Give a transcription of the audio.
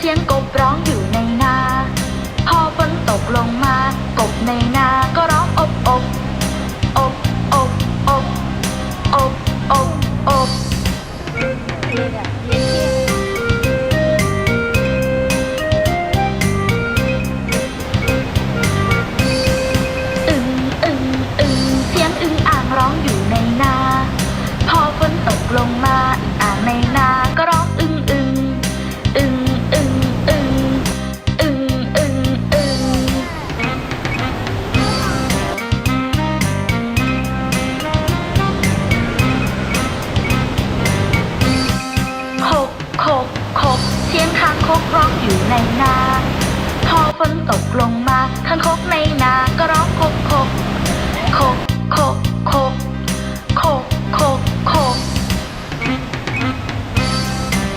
tiempo. โคกโคกเสียงคางคกร้องอยู่ในนา พอฝนตกลง